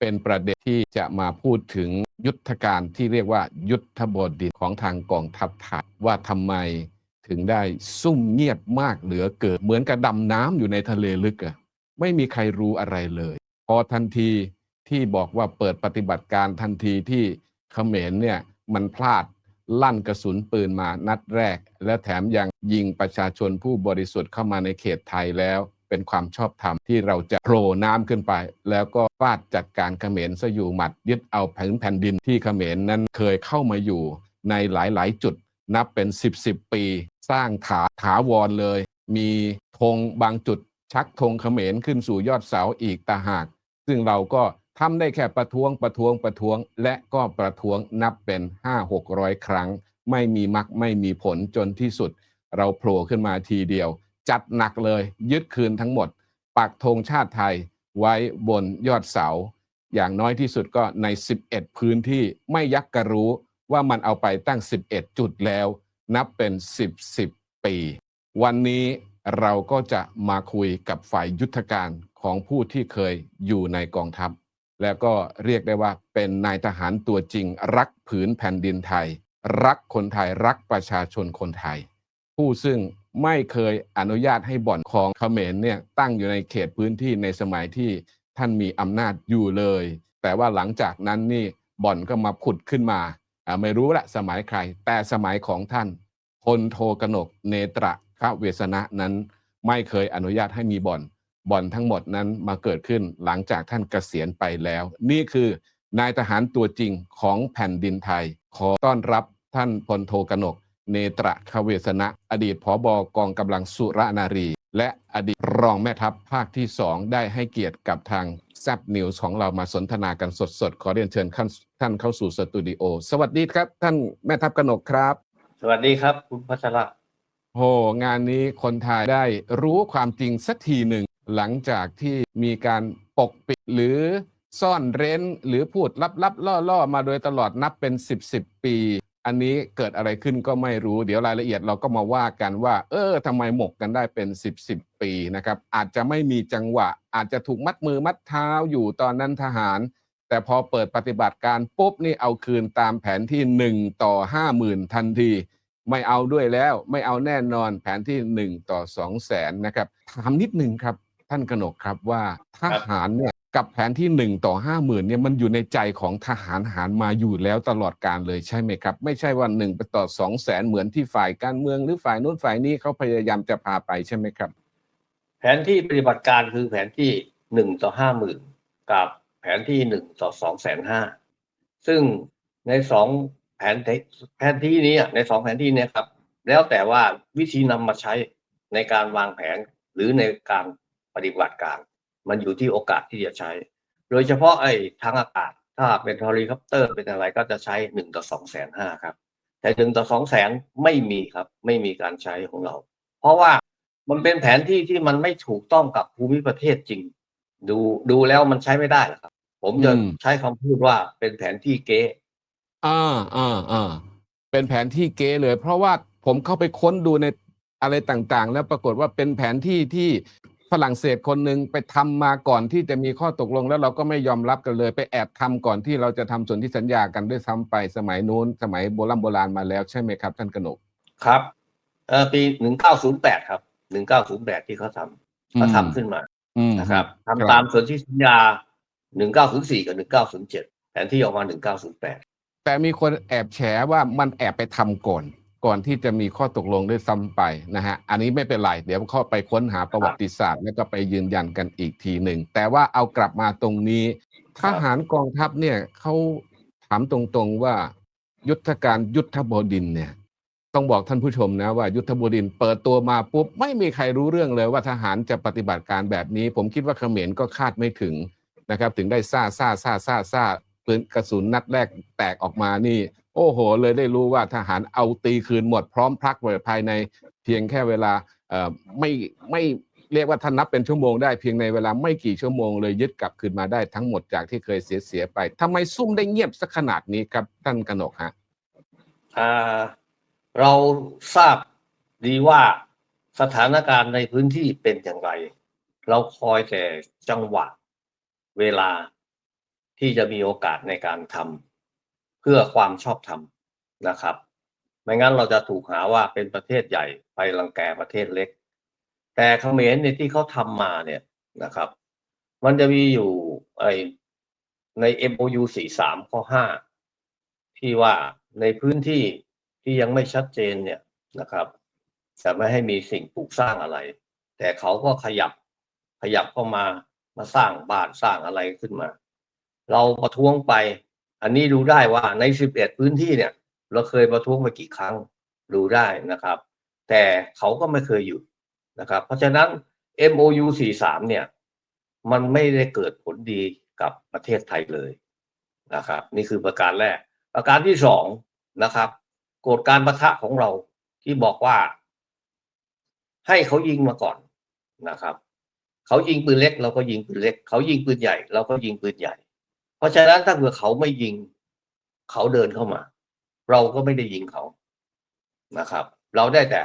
เป็นประเด็นที่จะมาพูดถึงยุทธการที่เรียกว่า ยุทธบดินของทางกองทัพไทยว่าทำไมถึงได้ซุ่มเงียบมากเหลือเกินเหมือนกับดำน้ำอยู่ในทะเลลึกอะไม่มีใครรู้อะไรเลย พอทันทีที่บอกว่าเปิดปฏิบัติการทันทีที่เขมรเนี่ยมันพลาดลั่นกระสุนปืนมานัดแรก และแถมยังยิงประชาชนผู้บริสุทธิ์เข้ามาในเขตไทยแล้ว เป็นความชอบธรรมที่เราจะโผล่น้ำขึ้นไป แล้วก็ฟาดจัดการเขมรซะอยู่หมัดยึดเอาแผ่นแผ่นดินที่เขมรนั้นเคยเข้ามาอยู่ในหลายๆ จุดนับเป็น 10 10ปี สร้างถาถาวรเลย มีธงบางจุดชักธงเขมรขึ้นสู่ยอดเสาอีกตาหาก ซึ่งเราก็ทำได้แค่ประท้วงประท้วงประท้วง และก็ประท้วงนับเป็น 5 600 ครั้ง ไม่มีมักไม่มีผลจนที่สุด เราโผล่ขึ้นมาทีเดียว จัดหนักเลย ยึดคืนทั้งหมด ปักธงชาติไทยไว้บนยอดเสา อย่างน้อยที่สุดก็ใน 11 พื้นที่ไม่ยักกระรู้ว่ามันเอาไปตั้ง 11 จุดแล้ว นับเป็น 10 10 ปี วันนี้เราก็จะมาคุยกับฝ่ายยุทธการของผู้ที่เคยอยู่ในกองทัพ แล้วก็เรียกได้ว่าเป็นนายทหารตัวจริง รักผืนแผ่นดินไทย รักคนไทยรักประชาชนคนไทย ผู้ซึ่ง ไม่เคยอนุญาตให้บ่อนของเขมรเนี่ยตั้งอยู่ในเขตพื้นที่ในสมัยที่ท่านมีอำนาจอยู่เลย แต่ว่าหลังจากนั้นนี่บ่อนก็มาผุดขึ้นมา ไม่รู้ละสมัยใคร แต่สมัยของท่านพลโทกนกเนตระขเวสนะนั้น ไม่เคยอนุญาตให้มีบ่อนบ่อนทั้งหมดนั้นมาเกิดขึ้นหลังจากท่านเกษียณไปแล้ว นี่คือนายทหารตัวจริงของแผ่นดินไทย ขอต้อนรับท่านพลโทกนก เนตระคเวสนะ อดีตผอบกองกำลังสุรนารี และอดีตรองแม่ทัพภาคที่สองได้ให้เกียรติกับทางแซบนิวส์ของเรามาสนทนากันสดๆ ขอเรียนเชิญท่านเข้าสู่สตูดิโอ สวัสดีครับ ท่านแม่ทัพกนกครับ สวัสดีครับ คุณพัชระโหงานนี้คนไทยได้รู้ความจริงสักทีหนึ่ง หลังจากที่มีการปกปิดหรือซ่อนเร้นหรือพูดลับๆล่อๆ มาโดยตลอดนับเป็น 10 10ปี อันนี้เกิดอะไรขึ้นก็ไม่รู้ เดี๋ยวรายละเอียดเราก็มาว่ากันว่า เออทำไมหมกกันได้เป็น 10 10ปีนะครับ อาจจะไม่มีจังหวะ อาจจะถูกมัดมือมัดเท้าอยู่ตอนนั้นทหาร แต่พอเปิดปฏิบัติการปุ๊บนี่เอาคืนตามแผนที่ 1 ต่อ 50,000 ทันที ไม่เอาด้วยแล้วไม่เอาแน่นอนแผนที่ 1 ต่อ 2 0 0แสนนะครับถามนิดนึงครับ ท่านกนกครับว่าทหารเนี่ย กับแผนที่1ต่อ50,000เนี่ยมันอยู่ในใจของทหารหารมาอยู่แล้วตลอดการเลยใช่ไหมครับ ไม่ใช่ว่า1ไปต่อ2 0 0แสนเหมือนที่ฝ่ายการเมืองหรือฝ่ายนู้นฝ่ายนี้เขาพยายามจะพาไปใช่ไหมครับ แผนที่ปฏิบัติการคือแผนที่หนึ่งต่อห้าหมื่นกับแผนที่หนึ่งต่อสองแสนห้าซึ่งในสองแผนที่แผนที่นี้ในสองแผนที่นี้ครับ แล้วแต่ว่าวิธีนำมาใช้ในการวางแผนหรือในการปฏิบัติการ มันอยู่ที่โอกาสที่จะใช้ โดยเฉพาะไอ้ทางอากาศ ถ้าเป็นเฮลิคอปเตอร์เป็นอะไรก็จะใช้หนึ่งต่อสองแสนห้าครับ แต่หนึ่งต่อสองแสนไม่มีครับ ไม่มีการใช้ของเรา เพราะว่ามันเป็นแผนที่ที่มันไม่ถูกต้องกับภูมิประเทศจริง ดูดูแล้วมันใช้ไม่ได้หรอครับ ผมจะใช้คำพูดว่าเป็นแผนที่เก๊อ่าอ่าอ่าเป็นแผนที่เก๋เลย เพราะว่าผมเข้าไปค้นดูในอะไรต่างๆ แล้วปรากฏว่าเป็นแผนที่ที่ ฝรั่งเศสคนหนึ่งไปทำมาก่อนที่จะมีข้อตกลงแล้วเราก็ไม่ยอมรับกันเลย ไปแอบทำก่อนที่เราจะทำส่วนที่สัญญากันด้วยซ้ำไปสมัยนู้น สมัยโบราณโบราณมาแล้วใช่ไหมครับ ท่านกนกครับเอ่อปีหนึ่งเก้าศูนย์แปดครับหนึ่งเก้าศูนย์แปดที่เขาทำเขาทำขึ้นมาอืมนะครับครับทำตามส่วนที่สัญญาหนึ่งเก้าศูนย์สี่กับหนึ่งเก้าศูนย์เจ็ดแผนที่ออกมาหนึ่งเก้าศูนย์แปดแต่มีคนแอบแฉว่ามันแอบไปทำก่อน ก่อนที่จะมีข้อตกลงด้วยซ้ำไปนะฮะ อันนี้ไม่เป็นไร เดี๋ยวเข้าไปค้นหาประวัติศาสตร์ แล้วก็ไปยืนยันกันอีกทีหนึ่ง แต่ว่าเอากลับมาตรงนี้ ทหารกองทัพเนี่ยเขาถามตรงๆว่า ยุทธการยุทธบดินเนี่ย ต้องบอกท่านผู้ชมนะว่ายุทธบดินเปิดตัวมาปุ๊บ ไม่มีใครรู้เรื่องเลยว่าทหารจะปฏิบัติการแบบนี้ ผมคิดว่าเขมรก็คาดไม่ถึงนะครับ ถึงได้ซ่าซ่าซ่าซ่าซ่าปืนกระสุนนัดแรกแตกออกมานี่ โอ้โห เลยได้รู้ว่าทหารเอาตีคืนหมดพร้อมพลักไว้ภายในเพียงแค่เวลาไม่ไม่เรียกว่าท่านนับเป็นชั่วโมงได้เพียงในเวลาไม่กี่ชั่วโมงเลยยึดกลับคืนมาได้ทั้งหมดจากที่เคยเสียเสียไปทำไมซุ่มได้เงียบสักขนาดนี้ครับท่านกนกฮะเราทราบดีว่าสถานการณ์ในพื้นที่เป็นอย่างไร เราคอยแต่จังหวะเวลาที่จะมีโอกาสในการทำ พื่อความชอบธรรมนะครับ ไม่งั้นเราจะถูกหาว่าเป็นประเทศใหญ่ไปรังแกประเทศเล็ก แต่เขมรในยที่เขาทำมาเนี่ยนะครับ มันจะมีอยู่ไอใน MOU 43 ข้อ 5 ที่ว่าในพื้นที่ที่ยังไม่ชัดเจนเนี่ยนะครับจะไม่ให้มีสิ่งปลูกสร้างอะไร แต่เขาก็ขยับขยับเข้ามามาสร้างบ้านสร้างอะไรขึ้นมา เราประท้วงไป อันนี้ดูได้ว่าใน 11 พื้นที่เนี่ย เราเคยประท้วงไปกี่ครั้งดูได้นะครับ แต่เขาก็ไม่เคยหยุดนะครับ เพราะฉะนั้น MOU 43 เนี่ย มันไม่ได้เกิดผลดีกับประเทศไทยเลยนะครับ นี่คือประการแรก ประการที่สองนะครับกฎการประทะของเราที่บอกว่า ให้เขายิงมาก่อนนะครับ เขายิงปืนเล็ก เราก็ยิงปืนเล็ก เขายิงปืนใหญ่ เราก็ยิงปืนใหญ่ เพราะฉะนั้นถ้าเผื่อเขาไม่ยิง เขาเดินเข้ามา เราก็ไม่ได้ยิงเขานะครับ เราได้แต่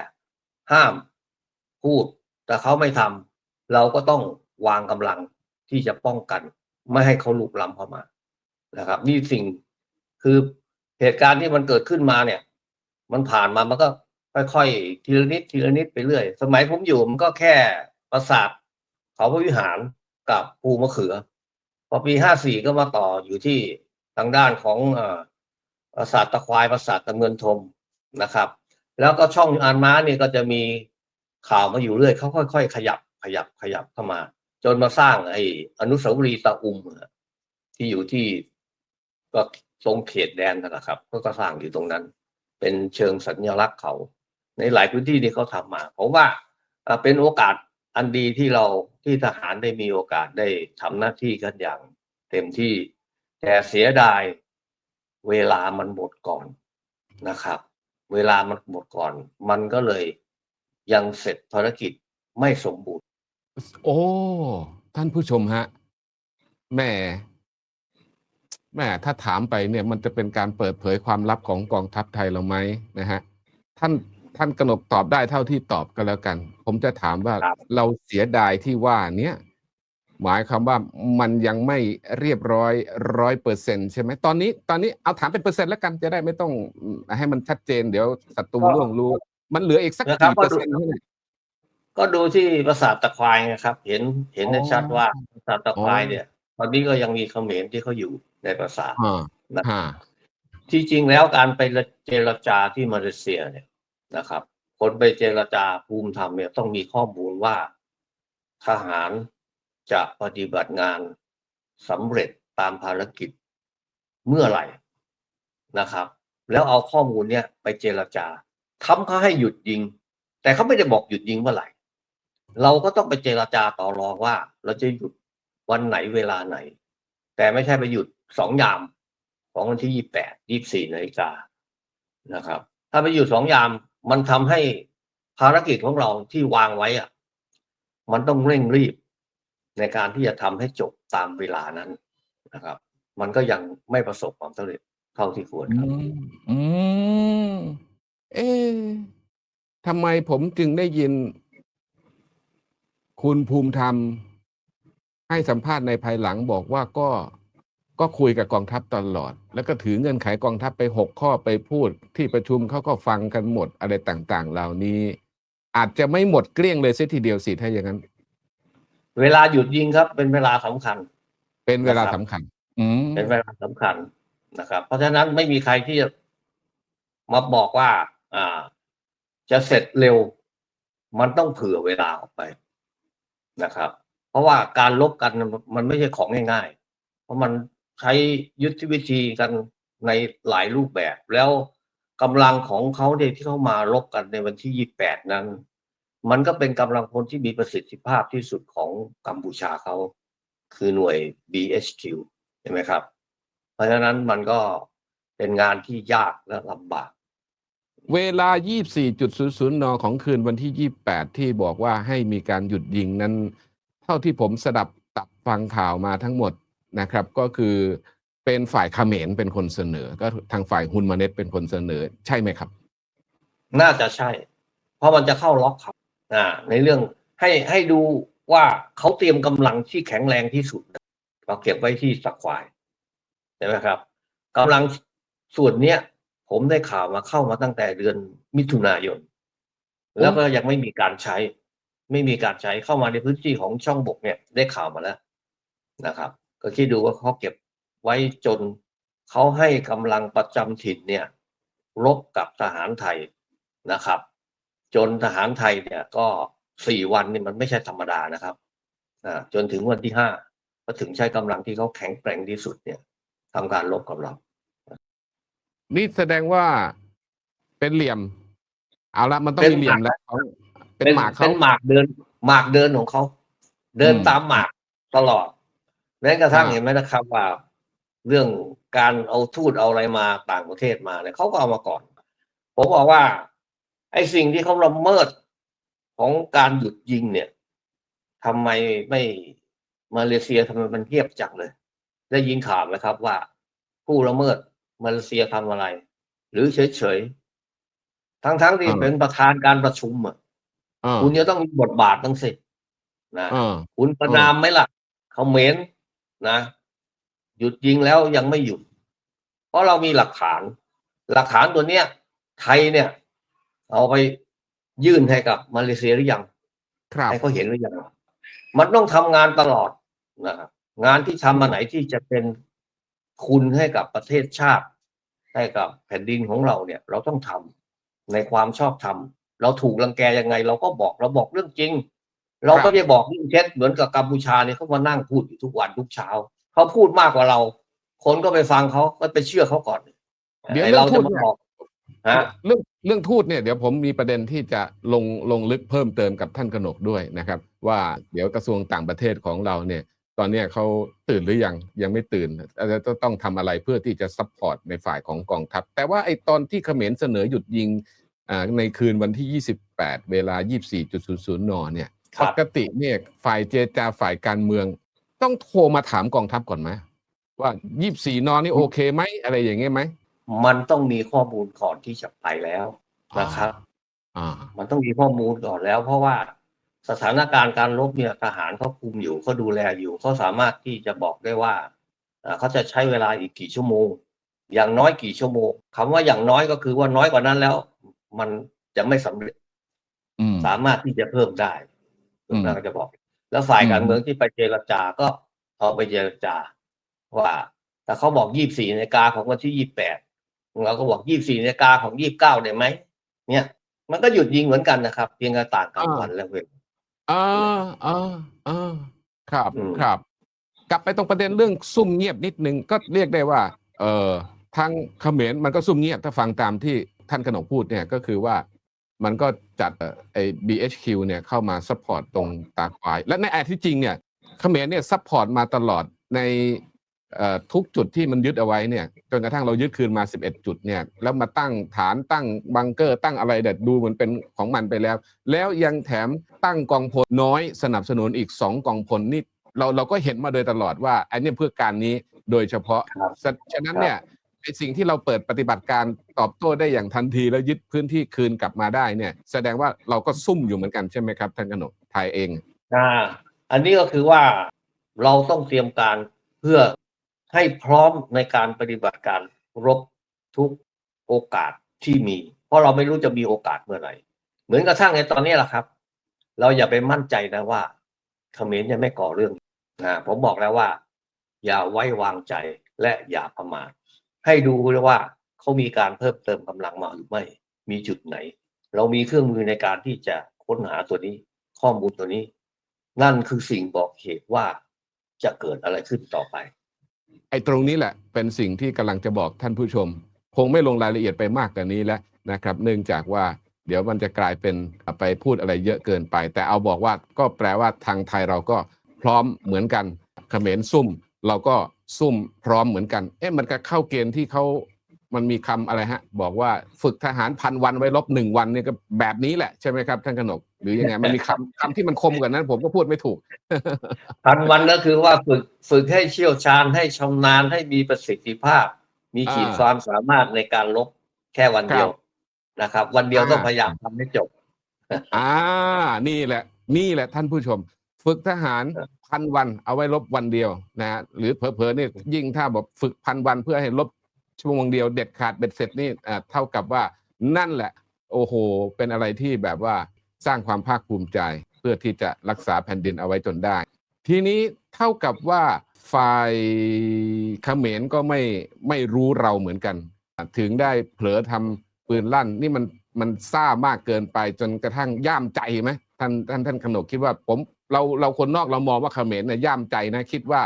ห้ามพูด แต่เขาไม่ทำเราก็ต้องวางกำลังที่จะป้องกัน ไม่ให้เขาลุกล้ำเข้ามานะครับ นี่สิ่งคือเหตุการณ์ที่มันเกิดขึ้นมาเนี่ย มันผ่านมามันก็ค่อยๆทีละนิดทีละนิดไปเรื่อย สมัยผมอยู่มันก็แค่ปราสาทเขาพระวิหารกับภูมะเขือ อปีห้าสี่ก็มาต่ออยู่ที่ทางด้านของอปราสาทตะควายปราสาทตะเงินทมนะครับ แล้วก็ช่องอานม้าเนี่ยก็จะมีข่าวมาอยู่เรื่อยเขาค่อย ๆ ขยับขยับขยับเข้ามา จนมาสร้างไอ้อนุสาวรีย์ตาอุมที่อยู่ที่ก็ตรงเขตแดนนั่นแหละครับก็สร้างอยู่ตรงนั้น เป็นเชิงสัญลักษณ์เขา ในหลายพื้นที่ที่เขาทำมาผมว่าเอ่อเป็นโอกาส อันดีที่เราที่ทหารได้มีโอกาสได้ทำหน้าที่กันอย่าง เต็มที่ แต่เสียดายเวลามันหมดก่อนนะครับ เวลามันหมดก่อน มันก็เลยยังเสร็จภารกิจไม่สมบูรณ์ โอ้ ท่านผู้ชมฮะแหม่แหม่ถ้าถามไปเนี่ยมันจะเป็นการเปิดเผยความลับของกองทัพไทยเราไหมนะฮะท่าน ท่านกนกตอบได้เท่าที่ตอบก็แล้วกัน ผมจะถามว่าครับ เราเสียดายที่ว่าเนี้ยหมายความว่ามันยังไม่เรียบร้อยร้อยเปอร์เซ็นใช่ไหมตอนนี้ตอนนี้เอาถามเป็นเปอร์เซ็นต์แล้วกันจะได้ไม่ต้องอืมให้มันชัดเจนเดี๋ยวศัตรูล่วงรู้ มันเหลืออีกสักนะครับ กี่เปอร์เซ็นต์เนี่ย ก็ดูที่ปราสาทตะควายนะครับ เห็นเห็นได้อ๋อชัดว่าปราสาทตะควายอ๋อ เนี่ย ตอนนี้ก็ยังมีเขมรที่เขาอยู่ในปราสาท อ่านะฮะที่จริงแล้วการไปเจรจาที่มาเลเซียเนี่ย นะครับ คนไปเจรจาภูมิธรรมเนี่ยต้องมีข้อมูลว่า ทหารจะปฏิบัติงานสำเร็จตามภารกิจเมื่อไหร่นะครับ แล้วเอาข้อมูลเนี่ยไปเจรจาทำเขาให้หยุดยิง แต่เขาไม่ได้บอกหยุดยิงเมื่อไหร่ เราก็ต้องไปเจรจาต่อรองว่า เราจะหยุดวันไหนเวลาไหน แต่ไม่ใช่ไปหยุดสองยามของวันที่ยี่แปดยี่สี่นาฬิกานะครับ ถ้าไปอยู่สองยาม มันทำให้ภารกิจของเราที่วางไว้อะมันต้องเร่งรีบในการที่จะทำให้จบตามเวลานั้นนะครับ มันก็ยังไม่ประสบความสำเร็จเท่าที่ควรครับ อืมเอ๊ะทำไมผมจึงได้ยิน คุณภูมิธรรมให้สัมภาษณ์ในภายหลังบอกว่าก็ ก็คุยกับกองทัพตลอด แล้วก็ถือเงื่อนไขกองทัพไปหกข้อไปพูด ที่ประชุมเขาก็ฟังกันหมดอะไรต่างๆ เหล่านี้ อาจจะไม่หมดเกลี้ยงเลยเสียทีเดียวสิถ้าอย่างนั้น เวลาหยุดยิงครับ เป็นเวลาสำคัญ เป็นเวลานะครับสำคัญ อืมเป็นเวลาสำคัญนะครับ เพราะฉะนั้นไม่มีใครที่จะมาบอกว่า อ่า จะเสร็จเร็ว มันต้องเผื่อเวลาออกไปนะครับ เพราะว่าการลบกันมันไม่ใช่ของง่ายๆเพราะมัน ใช้ยุทธวิธีกันในหลายรูปแบบ แล้วกำลังของเขาเนี่ยที่เขามาลบกันในวันที่ยี่แปดนั้น มันก็เป็นกำลังพลที่มีประสิทธิภาพที่สุดของกัมพูชาเขา คือหน่วย BHQ ใช่ไหมครับ เพราะฉะนั้นมันก็เป็นงานที่ยากและลำบาก เวลา 24.00 น ของคืนวันที่ 28 ที่บอกว่าให้มีการหยุดยิงนั้น เท่าที่ผมสดับตับฟังข่าวมาทั้งหมด นะครับก็คือเป็นฝ่ายเขมรเป็นคนเสนอ ก็ทางฝ่ายฮุนมาเน็ตเป็นคนเสนอ ใช่ไหมครับ น่าจะใช่ เพราะมันจะเข้าล็อกครับอ่าในเรื่องให้ให้ดูว่าเขาเตรียมกำลังที่แข็งแรงที่สุดเราเก็บไว้ที่สักควายใช่ไหมครับกำลังส่วนเนี้ย ผมได้ข่าวมาเข้ามาตั้งแต่เดือนมิถุนายน แล้วก็ยังไม่มีการใช้ ไม่มีการใช้เข้ามาในพื้นที่ของช่องบกเนี่ย ได้ข่าวมาแล้วนะครับ ก็คิดดูว่าเขาเก็บไว้จนเขาให้กำลังประจำถิ่นเนี่ยรบกับทหารไทยนะครับ จนทหารไทยเนี่ยก็สี่วันนี่มันไม่ใช่ธรรมดานะครับอ่าจนถึงวันที่ห้าก็ถึงใช้กำลังที่เขาแข็งแกร่งที่สุดเนี่ยทำการรบกับเรา นี่แสดงว่าเป็นเหลี่ยม เอาละมันต้องเป็นมีเหลี่ยมหมากแล้วเขาเป็นหมากเขาเป็นหมากเดิน หมากเดินของเขา เดินอืมตามหมากตลอด แม้กระทั่งอ่าเห็นไหมนะครับว่าเรื่องการเอาทูตเอาอะไรมาต่างประเทศมาเนี่ยเขาก็เอามาก่อน ผมบอกว่า ไอ้สิ่งที่เขาละเมิดของการหยุดยิงเนี่ยทำไมไม่มาเลเซียทำไมมันเงียบจังเลย ได้ยินข่าวไหมครับว่า ผู้ละเมิดมาเลเซียทำอะไร หรือเฉยๆทั้งๆที่อ่าเป็นประธานการประชุมอะอ่าคุณจะต้องมีบทบาทตั้งสินะอ่าคุณประนามไหมล่ะเขาเมน นะ หยุดยิงแล้วยังไม่หยุด เพราะเรามีหลักฐาน หลักฐานตัวเนี้ย ไทยเนี่ย เอาไปยื่นให้กับมาเลเซียหรือยังครับให้เขาเห็นหรือยังมันต้องทำงานตลอดนะครับงานที่ทำมาไหนที่จะเป็นคุณให้กับประเทศชาติ ให้กับแผ่นดินของเราเนี่ย เราต้องทำในความชอบธรรมเราถูกรังแกยังไง เราก็บอกเราบอกเรื่องจริง เราก็จะบอกเรื่องเท็จเหมือนกับกัมพูชาเนี่ยเขามานั่งพูดอยู่ทุกวันทุกเช้าเขาพูดมากกว่าเรา คนก็ไปฟังเขาก็ไปเชื่อเขาก่อนเดี๋ยวไอ้เราเรื่จะองพูดมาเนี่ยบอกฮะเรื่องเรื่องทูตเนี่ยเดี๋ยวผมมีประเด็นที่จะลงลงลึกเพิ่มเติมกับท่านกนกด้วยนะครับ ว่าเดี๋ยวกระทรวงต่างประเทศของเราเนี่ย ตอนเนี้ยเขาตื่นหรือยังยังไม่ตื่นอาจจะต้องทำอะไรเพื่อที่จะซัพพอร์ตในฝ่ายของกองทัพ แต่ว่าไอ้ตอนที่เขมรเสนอหยุดยิงอ่าในคืนวันที่ 28 เวลา 24.00 น เนี่ยค ปรับกติเนี่ยฝ่ายเจรจาฝ่ายการเมือง ต้องโทรมาถามกองทัพก่อนไหมว่า24นนี่โอเคไหมอะไรอย่างเงี้ยไหมมันต้องมีข้อมูลก่อนที่จะไปแล้วนะครับอ่ามันต้องมีข้อมูลก่อนแล้ว เพราะว่าสถานการณ์การรบเนี่ยทหารเขาคุมอยู่เขาดูแลอยู่เขาสามารถที่จะบอกได้ว่าเอ่อเขาจะใช้เวลาอีกกี่ชั่วโมง อย่างน้อยกี่ชั่วโมงคำว่าอย่างน้อยก็คือว่าน้อยกว่านั้นแล้ว มันจะไม่สำเร็จอืมสามารถที่จะเพิ่มได้ อืมเราจะบอก แล้วฝ่ายการอืมเมืองที่ไปเจรจาก็เอาไปเจรจา ว่าแต่เขาบอกยี่สี่นาฬิกาของวันที่ยี่แปดเราก็บอกยี่สี่นาฬิกาของยี่เก้าได้ไหมเนี่ย มันก็หยุดยิงเหมือนกันนะครับ เพียงแต่ต่างกันวันและเวลาอ่าอ่าอ่าครับอืมครับ กลับไปตรงประเด็นเรื่องซุ่มเงียบนิดนึงก็เรียกได้ว่า เออทางเขมรมันก็ซุ่มเงียบถ้าฟังตามที่ท่านขนกพูดเนี่ยก็คือว่า มันก็จัดเอ่อไอ้ BHQ เนี่ยเข้ามาซัพพอร์ตตรงตาควาย และในแอที่จริงเนี่ยเขมรเนี่ยซัพพอร์ตมาตลอดในเอ่อทุกจุดที่มันยึดเอาไว้เนี่ยจนกระทั่งเรายึดคืนมา 11 จุดเนี่ยแล้วมาตั้งฐานตั้งบังเกอร์ตั้งอะไรเด็ดดูเหมือนเป็นของมันไปแล้ว แล้วยังแถมตั้งกองพลน้อยสนับสนุนอีกสองกองพลนี่เราเราก็เห็นมาโดยตลอดว่า อันนี้เพื่อการนี้โดยเฉพาะครับฉะฉะนั้นเนี่ย ไอสิ่งที่เราเปิดปฏิบัติการตอบโต้ได้อย่างทันทีแล้วยึดพื้นที่คืนกลับมาได้เนี่ย แสดงว่าเราก็ซุ่มอยู่เหมือนกันใช่ไหมครับท่านกนกไทยเองอ่าอันนี้ก็คือว่าเราต้องเตรียมการเพื่อให้พร้อมในการปฏิบัติการรบทุกโอกาสที่มี เพราะเราไม่รู้จะมีโอกาสเมื่อไหร่เหมือนกระทั่งในตอนนี้แหละครับ เราอย่าไปมั่นใจนะว่าเขมรจะไม่ก่อเรื่องนะผมบอกแล้วว่า อย่าไว้วางใจและอย่าประมาท ให้ดูเลยว่าเขามีการเพิ่มเติมกำลังมาหรือไม่ มีจุดไหน เรามีเครื่องมือในการที่จะค้นหาตัวนี้ ข้อมูลตัวนี้ นั่นคือสิ่งบอกเหตุว่าจะเกิดอะไรขึ้นต่อไป ไอ้ตรงนี้แหละ เป็นสิ่งที่กำลังจะบอกท่านผู้ชม คงไม่ลงรายละเอียดไปมากกว่านี้แล้วนะครับ เนื่องจากว่าเดี๋ยวมันจะกลายเป็นไปพูดอะไรเยอะเกินไป แต่เอาบอกว่าก็แปลว่าทางไทยเราก็พร้อมเหมือนกันเขมรซุ่ม เราก็ ซุ่มพร้อมเหมือนกัน เอ๊ะมันก็เข้าเกณฑ์ที่เขามันมีคำอะไรฮะ บอกว่าฝึกทหารพันวันไว้ลบหนึ่งวันเนี่ยก็แบบนี้แหละใช่ไหมครับท่านกนก หรือยังไงมันมีคำคำที่มันคมกว่านั้น ผมก็พูดไม่ถูกพันวันก็คือว่าฝึกฝึกให้เชี่ยวชาญให้ชำนาญให้มีประสิทธิภาพ มีขีดอ่าความสามารถในการลบแค่วันเดียวนะครับ วันเดียวอ่าต้องพยายามทำให้จบ อ่า นี่แหละ นี่แหละท่านผู้ชม ฝึกทหารครับพันวันเอาไว้ลบวันเดียวนะฮะหรือเผลอๆเนี่ยยิ่งถ้าบอกฝึกพันวันเพื่อให้ลบชั่วโมงเดียวเด็ดขาดเบ็ดเสร็จนี่อ่าเท่ากับว่านั่นแหละ โอ้โห เป็นอะไรที่แบบว่าสร้างความภาคภูมิใจ เพื่อที่จะรักษาแผ่นดินเอาไว้จนได้ ทีนี้เท่ากับว่าฝ่ายเขมรก็ไม่ไม่รู้เราเหมือนกัน ถึงได้เผลอทำปืนลั่น นี่มันมันซ่ามากเกินไปจนกระทั่งย่ามใจไหมท่านท่านท่านขนกคิดว่าผม เราเราคนนอกเรามองว่าเขมรเนี่ยย่ามใจนะคิดว่า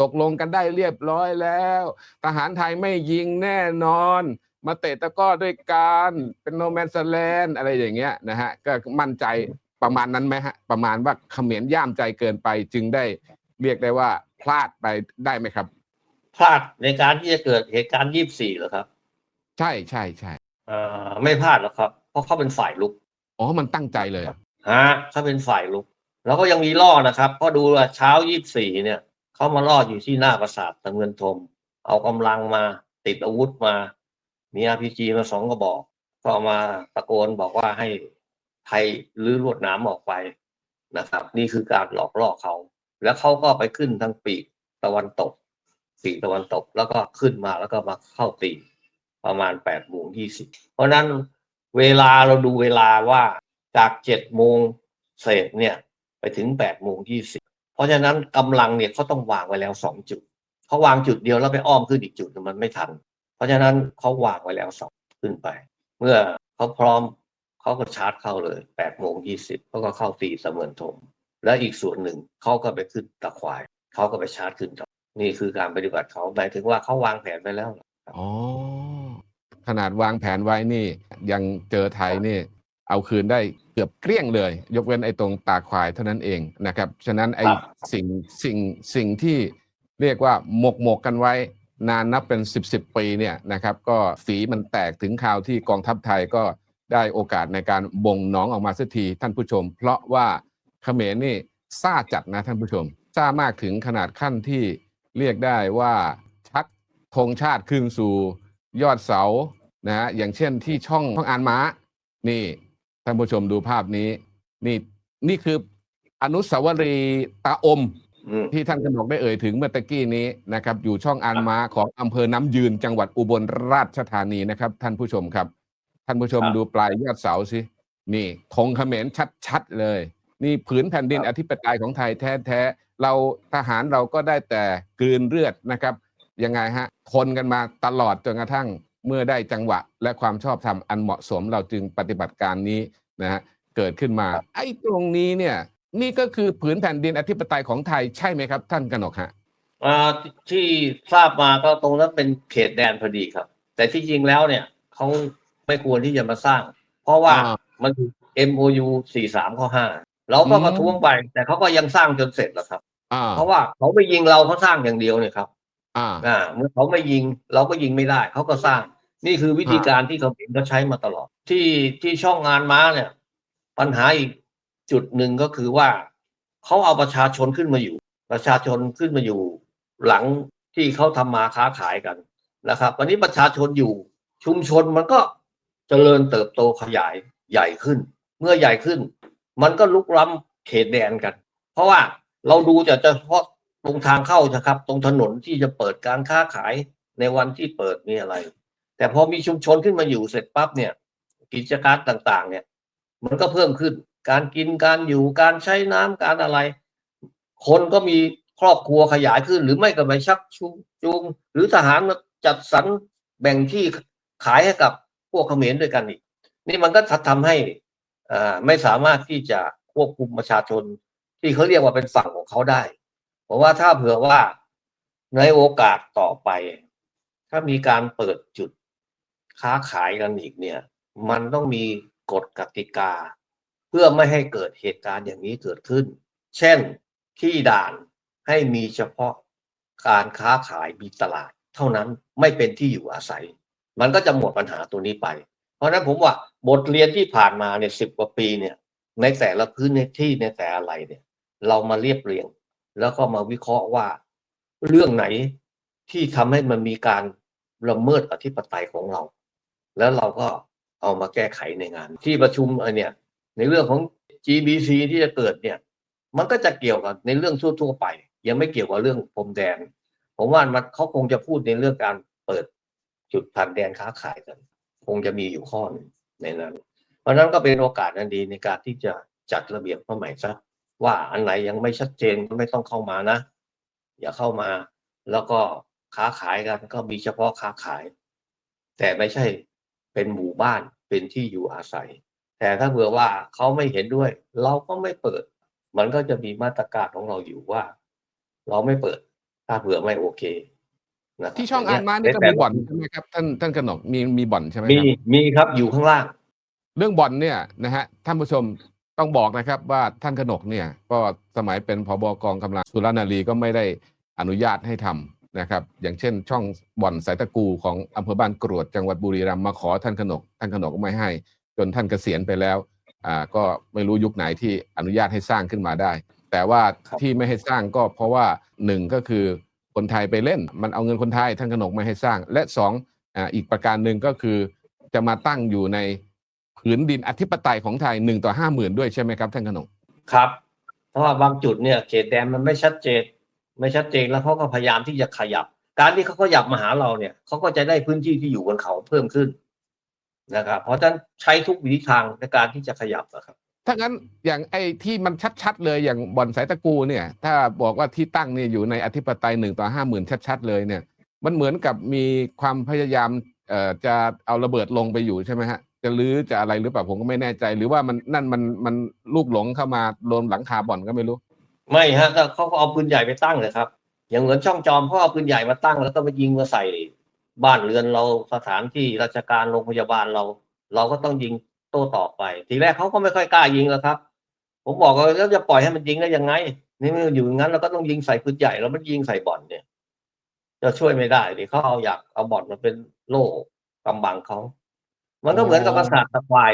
ตกลงกันได้เรียบร้อยแล้ว ทหารไทยไม่ยิงแน่นอน มาเตะตะกร้อด้วยกันเป็นโนแมนสแลนอะไรอย่างเงี้ยนะฮะก็มั่นใจประมาณนั้นไหมฮะ ประมาณว่าเขมรย่ามใจเกินไปจึงได้เรียกได้ว่าพลาดไปได้ไหมครับ พลาดในการที่จะเกิดเหตุการณ์ยี่สี่เหรอครับ ใช่ใช่ใช่อ่าไม่พลาดหรอกครับ เพราะเขาเป็นฝ่ายลุก อ๋อ มันตั้งใจเลยอะฮะเขาเป็นฝ่ายลุก แล้วก็ยังมีล่อนะครับเพราะดูว่าเช้ายี่สี่เนี่ยเขามาล่ออยู่ที่หน้าปราสาทตะเงินทม เอากำลังมาติดอาวุธมา มีอาพีจีมาสองกระบอก ก็มาตะโกนบอกว่าให้ไทยลื้อลวดน้ำออกไปนะครับ นี่คือการหลอกล่อเขา แล้วเขาก็ไปขึ้นทางปีกตะวันตก ปีกตะวันตกแล้วก็ขึ้นมาแล้วก็มาเข้าตีประมาณแปดโมงยี่สิบเพราะนั้นเวลาเราดูเวลาว่าจากเจ็ดโมงเศษเนี่ย ไปถึงแปดโมงยี่สิบเพราะฉะนั้นกำลังเนี่ยเขาต้องวางไว้แล้วสองจุดเขาวางจุดเดียวแล้วไปอ้อมขึ้นอีกจุดมันไม่ทัน เพราะฉะนั้นเขาวางไว้แล้วสองขึ้นไป เมื่อเขาพร้อมเขาก็ชาร์จเข้าเลยแปดโมงยี่สิบเขาก็เข้าตีเสมือนทมแล้วอีกส่วนหนึ่งเขาก็ไปขึ้นตะควายเขาก็ไปชาร์จขึ้นต่อนี่คือการปฏิบัติเขาหมายถึงว่าเขาวางแผนไปแล้วอ๋อขนาดวางแผนไว้นี่ ยังเจอไทยนี่ เอาคืนได้เกือบเกลี้ยงเลย ยกเว้นไอ้ตรงตาควายเท่านั้นเองนะครับ ฉะนั้นไอ้ครับสิ่งสิ่งสิ่งที่เรียกว่าหมกหมกกันไว้ นานนับเป็นสิบสิบปีเนี่ยนะครับ ก็สีมันแตกถึงข่าวที่กองทัพไทยก็ได้โอกาสในการบ่งหน้องออกมาสักทีท่านผู้ชม เพราะว่าเขมรนี่ซ่าจัดนะท่านผู้ชมซ่ามากถึงขนาดขั้นที่เรียกได้ว่าชักธงชาติขึ้นสู่ยอดเสานะฮะอย่างเช่นที่ช่องช่องอานม้านี่ ท่านผู้ชมดูภาพนี้ นี่นี่คืออนุสาวรีย์ตาอม อืม ที่ท่านกนกได้เอ่ยถึงเมื่อตะกี้นี้นะครับ อยู่ช่องอานม้าของอำเภอน้ำยืนจังหวัดอุบลราชธานีนะครับ ท่านผู้ชมครับ ท่านผู้ชมครับ ดูปลายยอดเสาสิ นี่ธงเขมรชัดๆเลย นี่ผืนแผ่นดินครับอธิปไตยของไทยแท้ๆเราทหารเราก็ได้แต่กลืนเลือดนะครับ ยังไงฮะทนกันมาตลอดจนกระทั่ง เมื่อได้จังหวะและความชอบธรรมอันเหมาะสมเราจึงปฏิบัติการนี้นะฮะเกิดขึ้นมา ไอ้ตรงนี้เนี่ย นี่ก็คือผืนแผ่นดินอธิปไตยของไทยใช่ไหมครับ ท่านกนกฮะอ่าที่ที่ทราบมาก็ตรงนั้นเป็นเขตแดนพอดีครับ แต่ที่จริงแล้วเนี่ยเขาไม่ควรที่จะมาสร้าง เพราะว่าอ่ามันคือ MOU 43ข้อ5เราก็อืมประท้วงไป แต่เขาก็ยังสร้างจนเสร็จแล้วครับอ่าเพราะว่าเขาไม่ยิงเราเขาสร้างอย่างเดียวเนี่ยครับ อ่าอ่าเมื่อเขาไม่ยิงเราก็ยิงไม่ได้ เขาก็สร้าง นี่คือวิธีการที่เขาเห็นเขาใช้มาตลอด ที่ที่ช่องงานม้าเนี่ย ปัญหาอีกจุดหนึ่งก็คือว่าเขาเอาประชาชนขึ้นมาอยู่ ประชาชนขึ้นมาอยู่ หลังที่เขาทำมาค้าขายกันนะครับวันนี้ประชาชนอยู่ชุมชนมันก็เจริญเติบโตขยายใหญ่ขึ้น เมื่อใหญ่ขึ้น มันก็ลุกล้ำเขตแดนกัน เพราะว่าเราดูจะเฉพาะ ตรงทางเข้านะครับ ตรงถนนที่จะเปิดการค้าขายในวันที่เปิดมีอะไร แต่พอมีชุมชนขึ้นมาอยู่เสร็จปั๊บเนี่ยกิจการต่างๆ เนี่ย มันก็เพิ่มขึ้น การกินการอยู่การใช้น้ำการอะไร คนก็มีครอบครัวขยายขึ้น หรือไม่ก็ไปชักชูจูงหรือทหารจัดสรรแบ่งที่ขายให้กับพวกเขมรด้วยกันอีก นี่มันก็ทำให้อ่าไม่สามารถที่จะควบคุมประชาชนที่เขาเรียกว่าเป็นฝั่งของเขาได้ ราะว่าถ้าเผื่อว่าในโอกาสต่อไป ถ้ามีการเปิดจุดค้าขายกันอีกเนี่ย มันต้องมีกฎกติกา เพื่อไม่ให้เกิดเหตุการณ์อย่างนี้เกิดขึ้น เช่นที่ด่านให้มีเฉพาะการค้าขายมีตลาด เท่านั้นไม่เป็นที่อยู่อาศัย มันก็จะหมดปัญหาตัวนี้ไป เพราะฉะนั้นผมว่าบทเรียนที่ผ่านมาเนี่ยสิบกว่าปีเนี่ยในแต่ละพื้นที่ในแต่อะไรเนี่ย เรามาเรียบเรียง แล้วก็มาวิเคราะห์ว่า เรื่องไหนที่ทำให้มันมีการละเมิดอธิปไตยของเรา แล้วเราก็เอามาแก้ไขในงาน ที่ประชุมเออเนี่ยในเรื่องของ GBC ที่จะเกิดเนี่ย มันก็จะเกี่ยวกับในเรื่องทั่วๆไป ยังไม่เกี่ยวกับเรื่องพรมแดน ผมว่ามันเขาคงจะพูดในเรื่องการเปิดจุดผ่านแดนค้าขายกัน คงจะมีอยู่ข้อหนึ่งในนั้น เพราะนั้นก็เป็นโอกาสอันดีในการที่จะจัดระเบียบเข้าใหม่ซะ ว่าอันไหนยังไม่ชัดเจนก็ไม่ต้องเข้ามานะ อย่าเข้ามา แล้วก็ค้าขายกันก็มีเฉพาะค้าขาย แต่ไม่ใช่เป็นหมู่บ้านเป็นที่อยู่อาศัย แต่ถ้าเผื่อว่าเขาไม่เห็นด้วย เราก็ไม่เปิด มันก็จะมีมาตรการของเราอยู่ว่า เราไม่เปิด ถ้าเผื่อไม่โอเคนะครับที่ช่องย่อ่านมานี่ก็แต่มีบ่อนใช่ไหมครับท่านท่านกนกมีมีบ่อนใช่ไหมมีครับมีครับอยู่ข้างล่าง เรื่องบ่อนเนี่ยนะฮะท่านผู้ชม ต้องบอกนะครับว่าท่านกนกเนี่ยก็สมัยเป็นผบกองกำลังสุรนารีก็ไม่ได้อนุญาตให้ทำนะครับ อย่างเช่น ช่องบ่อนสายตะกูของอำเภอบ้านกรวดจังหวัดบุรีรัมย์มาขอท่านกนก ท่านกนกก็ไม่ให้ จนท่านเกษียณไปแล้วอ่าก็ไม่รู้ยุคไหนที่อนุญาตให้สร้างขึ้นมาได้ แต่ว่าที่ไม่ให้สร้างก็เพราะว่าหนึ่งก็คือคนไทยไปเล่น มันเอาเงินคนไทยท่านกนกไม่ให้สร้าง และสองอ่าอีกประการหนึ่งก็คือจะมาตั้งอยู่ใน ผืนดินอธิปไตยของไทยหนึ่งต่อห้าหมื่นด้วยใช่ไหมครับท่านกนกครับ เพราะว่าบางจุดเนี่ยเขตแดนมันไม่ชัดเจน ไม่ชัดเจนแล้วเขาก็พยายามที่จะขยับ การที่เขาขยับมาหาเราเนี่ยเขาก็จะได้พื้นที่ที่อยู่บนเขาเพิ่มขึ้นนะครับเพราะฉะนั้นใช้ทุกวิธีทางในการที่จะขยับนะครับถ้างั้นอย่างไอ้ที่มันชัดๆเลยอย่างบ่อนสายตะกูเนี่ย ถ้าบอกว่าที่ตั้งเนี่ยอยู่ในอธิปไตยหนึ่งต่อห้าหมื่นชัดๆเลยเนี่ย มันเหมือนกับมีความพยายามเอ่อจะเอาระเบิดลงไปอยู่ใช่ไหมฮะ จะลื้อจะอะไรหรือเปล่าผมก็ไม่แน่ใจ หรือว่ามันนั่นมันมันลูกหลงเข้ามาโดนหลังคาบ่อนก็ไม่รู้ ไม่ฮะก็เขาก็เอาปืนใหญ่ไปตั้งเลยครับ อย่างเหมือนช่องจอมเขาเอาปืนใหญ่มาตั้ง แล้วก็มายิงมาใส่บ้านเรือนเราสถานที่ราชการโรงพยาบาลเรา เราก็ต้องยิงโต้ตอบไป ทีแรกเขาก็ไม่ค่อยกล้ายิงแล้วครับ ผมบอกว่าแล้วจะปล่อยให้มันยิงได้ยังไง นี่มันอยู่อย่างนั้นเราก็ต้องยิงใส่ปืนใหญ่แล้วมันยิงใส่บ่อนเนี่ยจะช่วยไม่ได้ดิเขาเอาอยากเอาบ่อนมาเป็นโล่กำบังเขา มันก็เหมือนกับปราสาทตะควาย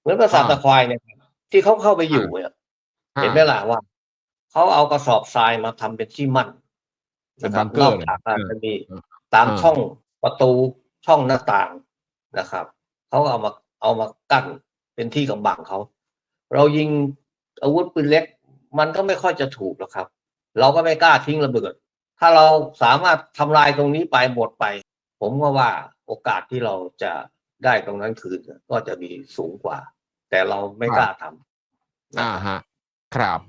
เหมือนปราสาทตะควายเนี่ยที่เขาเข้าไปอยู่เนี่ยเห็นไหมล่ะว่าเขาเอากระสอบทรายมาทำเป็นที่มั่นเป็นนะคบัรับงเกนออร์กจากเลยจะมีเออตามเออช่องประตูช่องหน้าต่างนะครับเขาเอามาเอามากั้นเป็นที่กำบังเขาเรายิงอาวุธปืนเล็ก มันก็ไม่ค่อยจะถูกหรอกครับ เราก็ไม่กล้าทิ้งระเบิด ถ้าเราสามารถทำลายตรงนี้ไปหมดไป ผมก็ว่าโอกาสที่เราจะ ได้ตรงนั้นคืนก็จะมีสูงกว่า แต่เราไม่กล้าทำอ่าฮะ ครับ